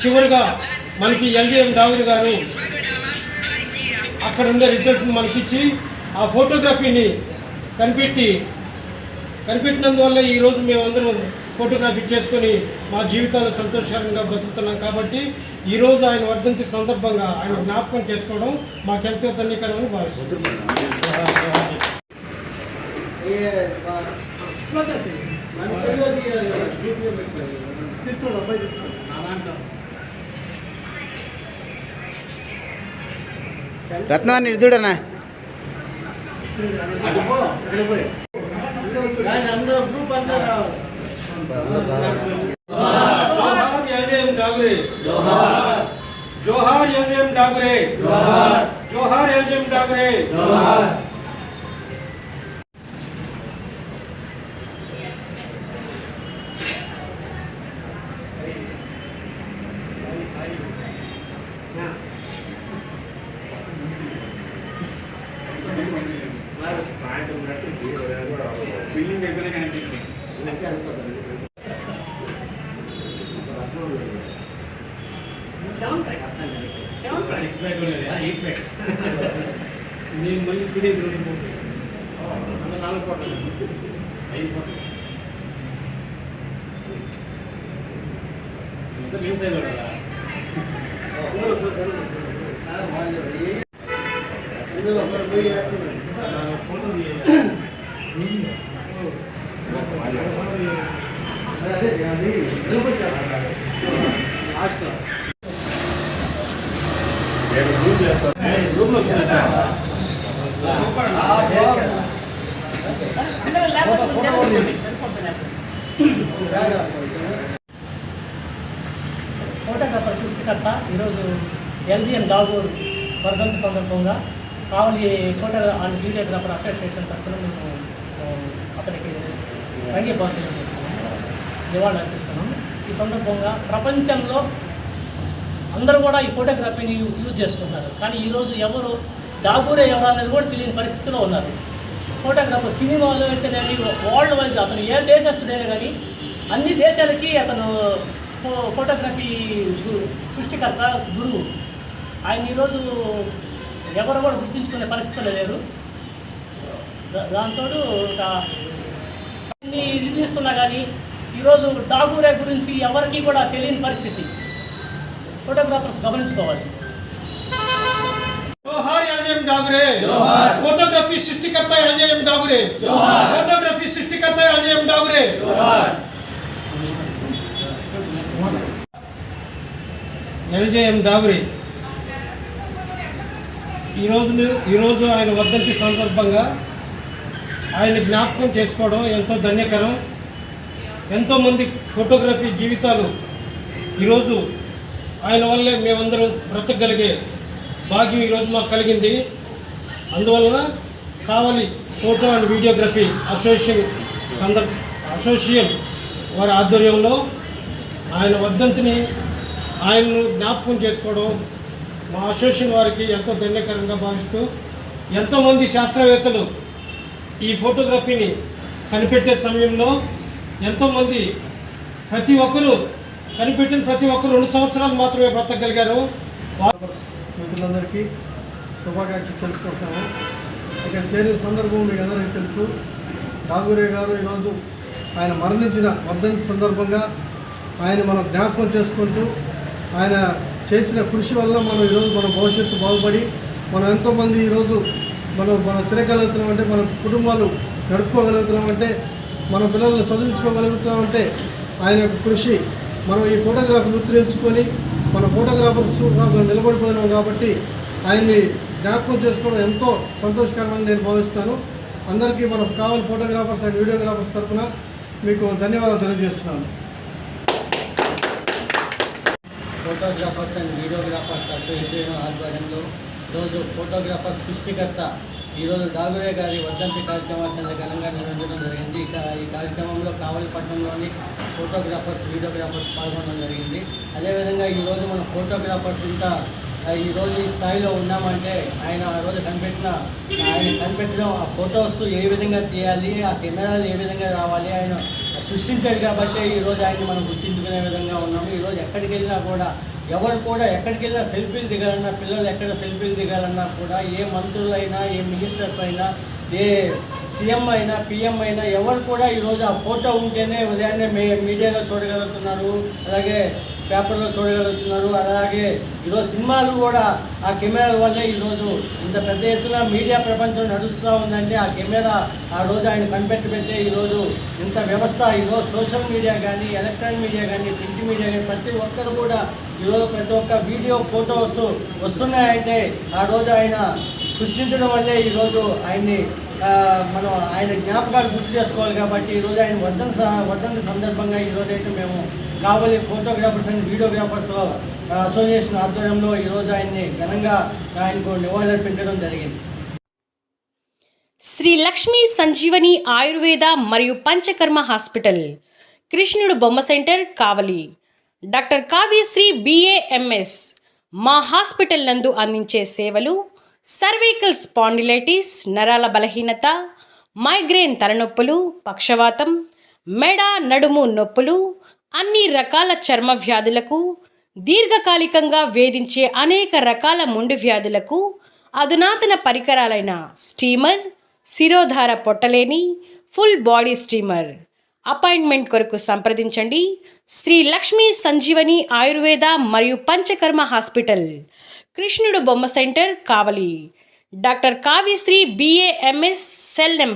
చివరిగా మనకి ఎల్డిఎం దావుద్ గారు అక్కడ ఉండే రిజల్ట్ మనకిచ్చి ఆ ఫోటోగ్రఫీని కనిపెట్టి కనిపెట్టినందువల్ల ఈరోజు మేమందరం ఫోటోగ్రఫీ చేసుకొని మా జీవితాలు సంతోషకరంగా బతుకుతున్నాం కాబట్టి ఈరోజు ఆయన వర్ధంతి సందర్భంగా ఆయన జ్ఞాపకం చేసుకోవడం మాకెంతో ధన్యకరమని భావిస్తున్నాం. రత్నాన్ని ఇటు చూడనా జోహార్ ఎల్జీఎం డాగురే జోహార్ ఎల్జీఎం డాగురే జోహార్ ఎల్జీఎం డాగురే எனக்கு அனுப்ப நீ மணி பிடி போட்டு அந்த நாள் போட்டேன் இது ரொம்ப போய் ஆசை போட்டு ఫోటోగ్రాఫర్ సృష్టికర్త ఈరోజు ఎల్జిఎం దాగూర్ వర్ధంతి సందర్భంగా Kavali photo and videographer association తరఫున మేము అతనికి అతనికి సంఘీభావం చేస్తున్నాము నివాళులు అర్పిస్తున్నాము ఈ సందర్భంగా ప్రపంచంలో అందరూ కూడా ఈ ఫోటోగ్రఫీని యూజ్ చేసుకుంటారు. కానీ ఈరోజు ఎవరు దాగూరే ఎవరు అనేది కూడా తెలియని పరిస్థితిలో ఉన్నారు. ఫోటోగ్రాఫర్ సినిమాలో అయితేనేమి వరల్డ్ వైజ్ అతను ఏ దేశస్తుడైనా కానీ అన్ని దేశాలకి అతను ఫో- ఫోటోగ్రఫీ సృష్టికర్త గురువు. ఆయన ఈరోజు ఎవరు కూడా గుర్తించుకునే పరిస్థితులు లేరు. దాంతో ఒక అన్ని విధిస్తున్నా కానీ ఈరోజు డాగూరే గురించి ఎవరికి కూడా తెలియని పరిస్థితి. ఫోటోగ్రాఫర్స్ గమనించుకోవాలి. జోహార్ L G M Daguerre photography సృష్టికర్త L G M Daguerre photography సృష్టికర్త L G M Daguerre L J M Daguerre ఈరోజు ఈరోజు ఆయన వర్ధంతి సందర్భంగా ఆయన జ్ఞాపకం చేసుకోవడం ఎంతో ధన్యకరం. ఎంతోమంది ఫోటోగ్రఫీ జీవితాలు ఈరోజు ఆయన వల్లే మేమందరం బ్రతకగలిగే భాగ్యం ఈరోజు మాకు కలిగింది. అందువలన Kavali photo and videography association సందర్భ అసోసియేషన్ వారి ఆధ్వర్యంలో ఆయన వద్దంతిని ఆయన్ను జ్ఞాపకం చేసుకోవడం మా అసోసియేషన్ వారికి ఎంతో ధన్యకరంగా భావిస్తూ ఎంతోమంది శాస్త్రవేత్తలు ఈ ఫోటోగ్రఫీని కనిపెట్టే సమయంలో ఎంతోమంది ప్రతి ఒక్కరూ కనిపెట్టిన ప్రతి ఒక్కరు రెండు సంవత్సరాలు మాత్రమే బ్రతకగలిగారు. మిత్రులందరికీ శుభాకాంక్షలు తెలుపుకుంటున్నాము ఇక్కడ చేరిన సందర్భం మీకు అందరికీ తెలుసు. డాగూరే గారు ఈరోజు ఆయన మరణించిన వర్ధంతి సందర్భంగా ఆయన మనం జ్ఞాపకం చేసుకుంటూ ఆయన చేసిన కృషి వల్ల మనం ఈరోజు మన భవిష్యత్తు బాగుపడి మనం ఎంతోమంది ఈరోజు మనం మనం తిరగలుగుతున్నామంటే మన కుటుంబాలు గడుపుకోగలుగుతున్నామంటే మన పిల్లల్ని చదివించుకోగలుగుతున్నామంటే ఆయన యొక్క కృషి. మనం ఈ ఫోటోగ్రాఫర్ గుర్తించుకొని మన ఫోటోగ్రాఫర్స్ మనం నిలబడిపోయినాం కాబట్టి ఆయన్ని జ్ఞాపకం చేసుకోవడం ఎంతో సంతోషకరమని నేను భావిస్తాను. అందరికీ మనకు కావాలి ఫోటోగ్రాఫర్స్ అండ్ వీడియోగ్రాఫర్స్ తరఫున మీకు ధన్యవాదాలు తెలియజేస్తున్నాను. ఫోటోగ్రాఫర్స్ అండ్ వీడియోగ్రాఫర్స్ అసోసియేషన్ ఆధ్వర్యంలో రోజు ఫోటోగ్రాఫర్ సృష్టికర్త ఈరోజు డాగురే గారి వర్ధంతి కార్యక్రమాన్ని ఘనంగా నిర్వహించడం జరిగింది. ఇక ఈ కార్యక్రమంలో కావలిపట్నంలోని ఫోటోగ్రాఫర్స్ వీడియోగ్రాఫర్స్ పాల్గొనడం జరిగింది. అదేవిధంగా ఈరోజు మన ఫోటోగ్రాఫర్స్ ఇంకా ఈరోజు ఈ స్థాయిలో ఉన్నామంటే ఆయన ఆ రోజు కనిపెట్టిన ఆయన కనిపెట్టడం ఆ ఫొటోస్ ఏ విధంగా తీయాలి ఆ కెమెరాలు ఏ విధంగా రావాలి ఆయన సృష్టించాడు కాబట్టి ఈరోజు ఆయన్ని మనం గుర్తించుకునే విధంగా ఉన్నాము. ఈరోజు ఎక్కడికి వెళ్ళినా కూడా ఎవరు కూడా ఎక్కడికి వెళ్ళినా సెల్ఫీలు దిగాలన్నా పిల్లలు ఎక్కడ సెల్ఫీలు దిగాలన్నా కూడా ఏ మంత్రులైనా ఏ మినిస్టర్స్ అయినా ఏ సీఎం అయినా పిఎం అయినా ఎవరు కూడా ఈరోజు ఆ ఫోటో ఉంటేనే ఉదయాన్నే మీ మీడియాలో చూడగలుగుతున్నారు. అలాగే పేపర్లో చూడగలుగుతున్నారు. అలాగే ఈరోజు సినిమాలు కూడా ఆ కెమెరాల వల్లే ఈరోజు ఇంత పెద్ద ఎత్తున మీడియా ప్రపంచం నడుస్తూ ఉందంటే ఆ కెమెరా ఆ రోజు ఆయన కనిపెట్టి పెట్టే ఈరోజు ఇంత వ్యవస్థ. ఈరోజు సోషల్ మీడియా కానీ ఎలక్ట్రానిక్ మీడియా కానీ ప్రింట్ మీడియా కానీ ప్రతి ఒక్కరు కూడా ఈరోజు ప్రతి ఒక్క వీడియో ఫొటోస్ వస్తున్నాయంటే ఆ రోజు ఆయన సృష్టించడం వల్లే ఈరోజు ఆయన్ని మనం ఆయన జ్ఞాపకాలు గుర్తు చేసుకోవాలి కాబట్టి ఈరోజు ఆయన వర్ధన్ వర్ధన సందర్భంగా ఈరోజైతే మేము Kavali photographers and videographers association ఆధ్వర్యంలో ఈరోజు ఆయన్ని ఘనంగా ఆయనకు నివాళులర్పించడం జరిగింది. శ్రీ లక్ష్మీ సంజీవని ఆయుర్వేద మరియు పంచకర్మ హాస్పిటల్ కృష్ణుడు బొమ్మ centre Kavali. Doctor Kavyasri BAMS మా హాస్పిటల్ నందు అందించే సేవలు సర్వైకల్ స్పాండిలైటిస్ నరాల బలహీనత మైగ్రేన్ తలనొప్పులు పక్షవాతం మెడ నడుము నొప్పులు అన్ని రకాల చర్మ వ్యాధులకు దీర్ఘకాలికంగా వేధించే అనేక రకాల ముండు వ్యాధులకు అధునాతన పరికరాలైన స్టీమర్ శిరోధార పొట్టలేని ఫుల్ బాడీ స్టీమర్. అపాయింట్మెంట్ కొరకు సంప్రదించండి. శ్రీ లక్ష్మీ సంజీవని ఆయుర్వేద మరియు పంచకర్మ హాస్పిటల్ కృష్ణుడు బొమ్మ centre Kavali. Doctor Kavyasri BAMS cell number.